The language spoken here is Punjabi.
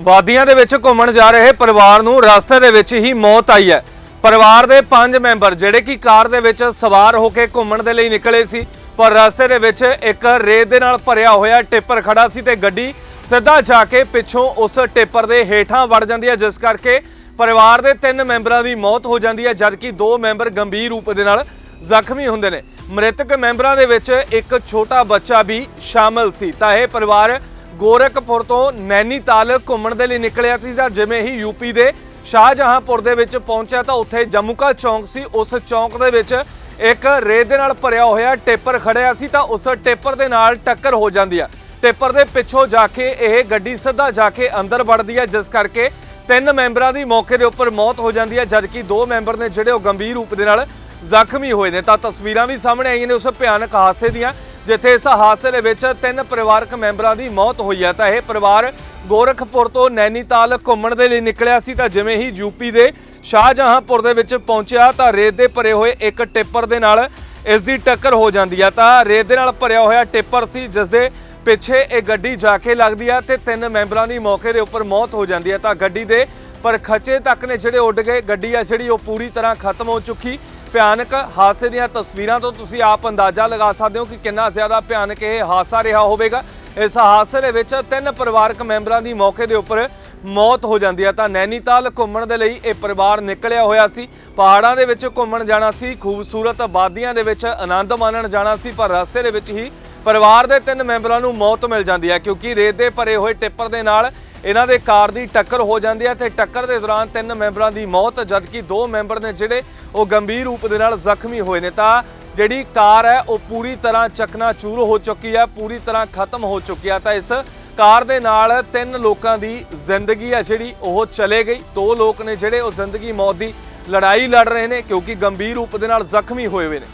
ਵਾਦੀਆਂ ਦੇ ਵਿੱਚ ਘੁੰਮਣ ਜਾ ਰਹੇ ਪਰਿਵਾਰ ਨੂੰ ਰਸਤੇ ਦੇ ਵਿੱਚ ਹੀ ਮੌਤ ਆਈ ਹੈ। ਪਰਿਵਾਰ ਦੇ ਪੰਜ ਮੈਂਬਰ ਜਿਹੜੇ ਕਿ ਕਾਰ ਦੇ ਵਿੱਚ ਸਵਾਰ ਹੋ ਕੇ ਘੁੰਮਣ ਦੇ ਲਈ ਨਿਕਲੇ ਸੀ, ਪਰ ਰਸਤੇ ਦੇ ਵਿੱਚ ਇੱਕ ਰੇਤ ਦੇ ਨਾਲ ਭਰਿਆ ਹੋਇਆ ਟਿੱਪਰ ਖੜਾ ਸੀ ਤੇ ਗੱਡੀ ਸਿੱਧਾ ਜਾ ਕੇ ਪਿੱਛੋਂ ਉਸ ਟਿੱਪਰ ਦੇ ਹੇਠਾਂ ਵੜ ਜਾਂਦੀ ਹੈ, ਜਿਸ ਕਰਕੇ ਪਰਿਵਾਰ ਦੇ ਤਿੰਨ ਮੈਂਬਰਾਂ ਦੀ ਮੌਤ ਹੋ ਜਾਂਦੀ ਹੈ, ਜਦਕਿ ਦੋ ਮੈਂਬਰ ਗੰਭੀਰ ਰੂਪ ਦੇ ਨਾਲ ਜ਼ਖਮੀ ਹੁੰਦੇ ਨੇ। ਮ੍ਰਿਤਕ ਮੈਂਬਰਾਂ ਦੇ ਵਿੱਚ ਇੱਕ ਛੋਟਾ ਬੱਚਾ ਵੀ ਸ਼ਾਮਲ ਸੀ। ਤਾਂ ਇਹ ਪਰਿਵਾਰ ਗੋਰਖਪੁਰ ਤੋਂ ਨੈਨੀਤਾਲ ਘੁੰਮਣ ਦੇ ਲਈ ਨਿਕਲਿਆ ਸੀ ਤਾਂ ਜਿਵੇਂ ਹੀ ਯੂਪੀ ਦੇ ਸ਼ਾਹਜਹਾਂਪੁਰ ਦੇ ਵਿੱਚ ਪਹੁੰਚਿਆ ਤਾਂ ਉੱਥੇ ਜੰਮੂਕਾ ਚੌਂਕ ਸੀ। ਉਸ ਚੌਂਕ ਦੇ ਵਿੱਚ ਇੱਕ ਰੇਤ ਦੇ ਨਾਲ ਭਰਿਆ ਹੋਇਆ ਟੇਪਰ ਖੜਿਆ ਸੀ ਤਾਂ ਉਸ ਟੇਪਰ ਦੇ ਨਾਲ ਟੱਕਰ ਹੋ ਜਾਂਦੀ ਆ। ਟੇਪਰ ਦੇ ਪਿੱਛੋਂ ਜਾ ਕੇ ਇਹ ਗੱਡੀ ਸਿੱਧਾ ਜਾ ਕੇ ਅੰਦਰ ਵੜਦੀ ਹੈ ਜਿਸ ਕਰਕੇ ਤਿੰਨ ਮੈਂਬਰਾਂ ਦੀ ਮੌਕੇ ਦੇ ਉੱਪਰ ਮੌਤ ਹੋ ਜਾਂਦੀ ਹੈ ਜਦਕਿ ਦੋ ਮੈਂਬਰ ਨੇ ਜਿਹੜੇ ਉਹ ਗੰਭੀਰ ਰੂਪ ਦੇ ਨਾਲ ਜ਼ਖਮੀ ਹੋਏ ਨੇ। ਤਾਂ ਤਸਵੀਰਾਂ ਵੀ ਸਾਹਮਣੇ ਆਈਆਂ ਨੇ ਉਸ ਭਿਆਨਕ ਹਾਦਸੇ ਦੀਆਂ। ਜਿੱਥੇ ਇਸ ਹਾਦਸੇ ਦੇ ਵਿੱਚ ਤਿੰਨ ਪਰਿਵਾਰਕ ਮੈਂਬਰਾਂ ਦੀ ਮੌਤ ਹੋਈ ਹੈ, ਤਾਂ ਇਹ ਪਰਿਵਾਰ ਗੋਰਖਪੁਰ ਤੋਂ ਨੈਨੀਤਾਲ ਘੁੰਮਣ ਦੇ ਲਈ ਨਿਕਲਿਆ ਸੀ, ਤਾਂ ਜਿਵੇਂ ਹੀ ਯੂਪੀ ਦੇ ਸ਼ਾਹਜਹਾਂਪੁਰ ਦੇ ਵਿੱਚ ਪਹੁੰਚਿਆ, ਤਾਂ ਰੇਤ ਦੇ ਭਰੇ ਹੋਏ ਇੱਕ ਟਿੱਪਰ ਦੇ ਨਾਲ ਇਸ ਦੀ ਟੱਕਰ ਹੋ ਜਾਂਦੀ ਹੈ। ਤਾਂ ਰੇਤ ਦੇ ਨਾਲ ਭਰਿਆ ਹੋਇਆ ਟਿੱਪਰ ਸੀ, ਜਿਸ ਦੇ ਪਿੱਛੇ ਇਹ ਗੱਡੀ ਜਾ ਕੇ ਲੱਗਦੀ ਆ ਤੇ ਤਿੰਨ ਮੈਂਬਰਾਂ ਦੀ ਮੌਕੇ ਦੇ ਉੱਪਰ ਮੌਤ ਹੋ ਜਾਂਦੀ ਹੈ। ਤਾਂ ਗੱਡੀ ਦੇ ਪਰ ਖੱਚੇ ਤੱਕ ਨੇ ਜਿਹੜੇ ਉੱਡ ਗਏ, ਗੱਡੀ ਆ ਜਿਹੜੀ ਉਹ ਪੂਰੀ ਤਰ੍ਹਾਂ ਖਤਮ ਹੋ ਚੁੱਕੀ। ਭਿਆਨਕ ਹਾਦਸੇ ਦੀਆਂ ਤਸਵੀਰਾਂ ਤੋਂ ਤੁਸੀਂ ਆਪ ਅੰਦਾਜ਼ਾ ਲਗਾ ਸਕਦੇ ਹੋ ਕਿ ਕਿੰਨਾ ਜ਼ਿਆਦਾ ਭਿਆਨਕ ਇਹ ਹਾਦਸਾ ਰਿਹਾ ਹੋਵੇਗਾ। ਇਸ ਹਾਦਸੇ ਦੇ ਵਿੱਚ ਤਿੰਨ ਪਰਿਵਾਰਕ ਮੈਂਬਰਾਂ ਦੀ ਮੌਕੇ ਦੇ ਉੱਪਰ ਮੌਤ ਹੋ ਜਾਂਦੀ ਹੈ। ਤਾਂ ਨੈਨੀਤਾਲ ਘੁੰਮਣ ਦੇ ਲਈ ਇਹ ਪਰਿਵਾਰ ਨਿਕਲਿਆ ਹੋਇਆ ਸੀ। ਪਹਾੜਾਂ ਦੇ ਵਿੱਚ ਘੁੰਮਣ ਜਾਣਾ ਸੀ। ਖੂਬਸੂਰਤ ਵਾਦੀਆਂ ਦੇ ਵਿੱਚ ਆਨੰਦ ਮਾਣਨ ਜਾਣਾ ਸੀ। ਪਰ ਰਸਤੇ ਦੇ ਵਿੱਚ ਹੀ ਪਰਿਵਾਰ ਦੇ ਤਿੰਨ ਮੈਂਬਰਾਂ ਨੂੰ ਮੌਤ ਮਿਲ ਜਾਂਦੀ ਹੈ। ਕਿਉਂਕਿ ਰੇਤ ਦੇ ਭਰੇ ਹੋਏ ਟਿੱਪਰ ਦੇ ਨਾਲ ਇਹਨਾਂ ਦੇ ਕਾਰ ਦੀ ਟੱਕਰ ਹੋ ਜਾਂਦੀ ਹੈ ਤੇ ਟੱਕਰ ਦੇ ਦੌਰਾਨ ਤਿੰਨ ਮੈਂਬਰਾਂ ਦੀ ਮੌਤ, ਜਦਕਿ ਦੋ ਮੈਂਬਰ ਨੇ ਜਿਹੜੇ ਉਹ ਗੰਭੀਰ ਰੂਪ ਦੇ ਨਾਲ ਜ਼ਖਮੀ ਹੋਏ ਨੇ। ਤਾਂ ਜਿਹੜੀ ਕਾਰ ਹੈ, ਉਹ ਪੂਰੀ ਤਰ੍ਹਾਂ ਚਕਨਾਚੂਰ ਹੋ ਚੁੱਕੀ ਹੈ, ਪੂਰੀ ਤਰ੍ਹਾਂ ਖਤਮ ਹੋ ਚੁੱਕੀ ਹੈ। ਤਾਂ ਇਸ ਕਾਰ ਦੇ ਨਾਲ ਤਿੰਨ ਲੋਕਾਂ ਦੀ ਜ਼ਿੰਦਗੀ ਹੈ, ਜਿਹੜੀ ਉਹ ਚਲੇ ਗਈ। ਦੋ ਲੋਕ ਨੇ ਜਿਹੜੇ ਉਹ ਜ਼ਿੰਦਗੀ ਮੌਤ ਦੀ ਲੜਾਈ ਲੜ ਰਹੇ ਨੇ, ਕਿਉਂਕਿ ਗੰਭੀਰ ਰੂਪ ਦੇ ਨਾਲ ਜ਼ਖਮੀ ਹੋਏ ਹੋਏ ਨੇ।